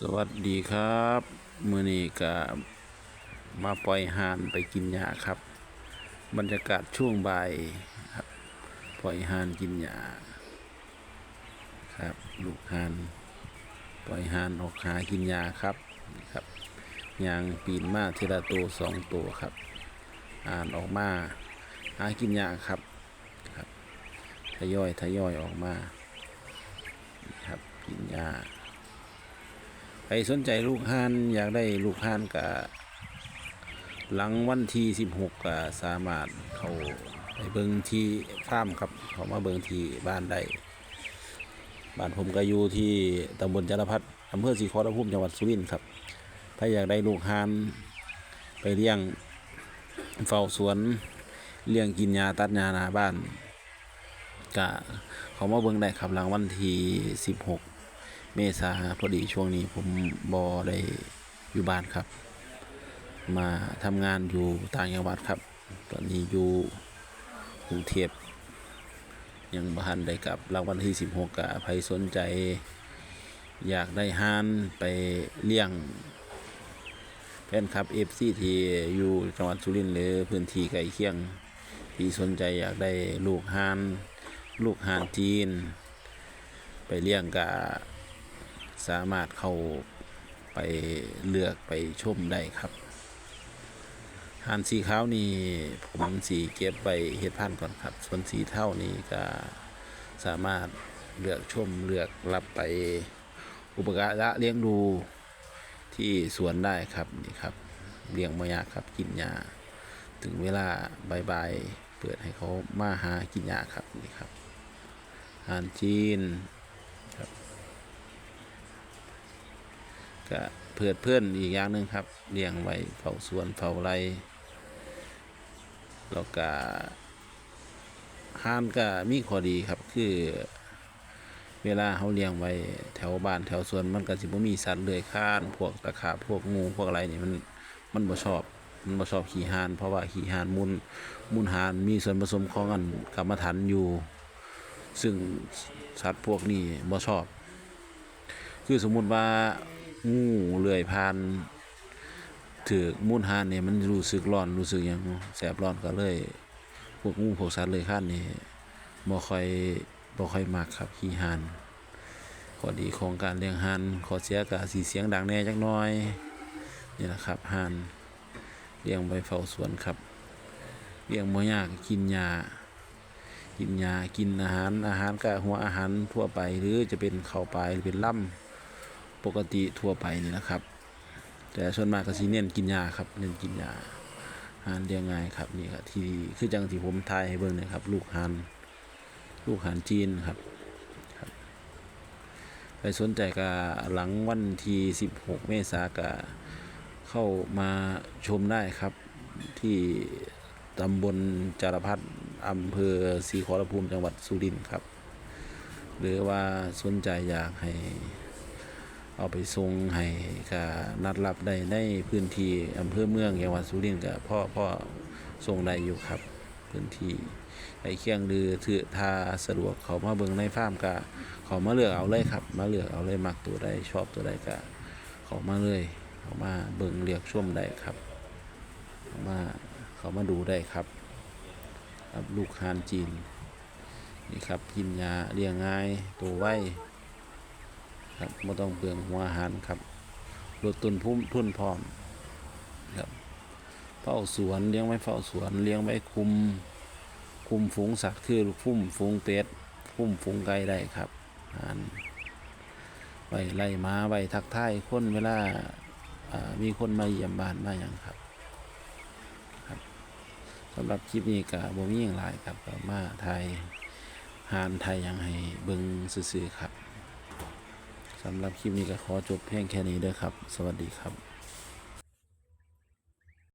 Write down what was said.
สวัสดีครับมือนี้ก็มาปล่อยห่านไปกินหญ้าครับ บรรยากาศช่วงบ่ายครับปล่อยห่านกินหญ้าครับลูกห่านปล่อยห่านออกหากินหญ้าครับครับยางปีนมาทีละตัวสองตัวครับห่านออกมาหากินหญ้าครับครับทยอยทยอยออกมาครับกินหญ้า ใครสนใจลูกห่านอยากได้ลูกห่านกับหลังวันที่16ก็สามารถเขาไปเบิงที่ฟาร์มครับเขามาเบิงที่บ้านได้บ้านผมก็อยู่ที่ตำบลจารพัฒน์อำเภอศรีขอรภูมิจังหวัดสุรินทร์ครับ ถ้าอยากได้ลูกห่านไปเลี้ยงเฝ้าสวนเลี้ยงกินยาตัดยาหนาบ้านก็เขามาเบิงได้ครับหลังวันที่16 เมษาพอดีช่วงนี้ผมบอได้อยู่บ้านครับ มาทำงานอยู่ต่างจังหวัดครับ ตอนนี้อยู่กรุงเทพยังบ้านได้กลับรางวัลที่ 16กะใครสนใจ อยากได้ห้านไปเลี้ยงแฟนครับเอฟซีทีอยู่จังหวัดสุรินทร์หรือพื้นที่ใกล้เคียง ที่สนใจอยากได้ลูกหาน ลูกหานจีน ไปเลี้ยงกะ สามารถเข้าไปเลือกไปชมได้ครับหานสีขาวนี่ผมสีเก็บไปเฮ็ดพันธุ์ก่อนครับ ส่วนสีเท่านี่ก็สามารถเลือกชมเลือกรับไปอุปการะเลี้ยงดูที่สวนได้ครับนี่ครับเลี้ยงมายาครับกินหญ้าถึงเวลาบายๆเปิดให้เขามาหากินหญ้าครับนี่ครับอาหารจีนครับ ก็เพื่อเพื่อนอีกอย่างหนึ่งครับเลี้ยงไว้เฝ้าสวนเฝ้าไรแล้วก็ห้านก็มีข้อดีครับคือ เวลาเขาเลี้ยงไว้แถวบ้านแถวสวนมันก็สิบ่มีสัตว์เลื้อยคลานพวกตะขาบพวกงูพวกอะไรนี่มันมันบ่ชอบมันบ่ชอบขี่ห่าน เพราะว่าขี่ห่านมูลมูลห่านมีส่วนผสมของอันกรรมฐานอยู่ ซึ่งสัตว์พวกนี้บ่ชอบ คือสมมุติว่า งูเลื่อยผ่านถือมูลหานเนี่ยมันรู้สึกร้อนรู้สึกหยังแสบร้อนก็เลยพวกงูพวกสัตว์เลื้อยคลานนี่บ่ค่อยบ่ค่อยมักครับขี้หานข้อดีของการเลี้ยงหานข้อเสียก็สิเสียงดังแน่จักหน่อยนี่แหละครับหานเลี้ยงไว้เฝ้าสวนครับเลี้ยงบ่ยากกินหญ้ากินหญ้ากินอาหารอาหารก็หัวอาหารทั่วไปหรือจะเป็นข้าวปลายหรือเป็นล่ำ ปกติทั่วไปนี่นะครับ แต่ส่วนมากก็สิเน้นกินยาครับเน้นกินยาหานเรียงง่ายครับนี่ครับที่คือจังที่ผมทายให้เบิ่งเนะครับ ลูกหานลูกหานจีนครับใครสนใจก็หลังวันที่ 16 เมษายนก็เข้ามาชมได้ครับ ที่ตำบลจารพัฒน์อำเภอศรีขอรภูมิจังหวัดสุรินทร์ครับ หรือว่าสนใจอยากให้ เอาไปส่งให้ก็นัดรับได้ในพื้นที่อำเภอเมืองจังหวัดสุรินทร์ก็พ่อพ่อส่งได้อยู่ครับ พื้นที่ไอเคียงหรือถือถ้าสะดวกเขามาเบิ่งในฟาร์มก็เขามาเลือกเอาเลยครับ มาเลือกเอาเลยมักตัวใดชอบตัวใดก็เขามาเลยเขามาเบิ่งเรียกช่วมได้ครับเขามาเขามาดูได้ครับครับลูกฮานจีนนี่ครับกินยาเลี้ยงง่ายตัวไว ครับไม่ต้องเปลืองหัวอาหารครับลดต้นพุ่มทุนพร้อมครับเฝ้าสวนเลี้ยงไว้เฝ้าสวนเลี้ยงไว้คุม คุมฝูงสัตว์คือฟุ่มฝูงเป็ดฟุ่มฝูงไก่ได้ครับอาหารไว้ไล่ม้าไว้ทักทายคนเวลาามีคนมาเยี่ยมบ้านมาอย่างครับครับสำหรับคลิปนี้ก็บ่มีอย่างไรครับมาไทยหานไทยย่างให้เบิงซื่อๆครับ สำหรับคลิปนี้ก็ขอจบเพียงแค่นี้เด้อครับ สวัสดีครับ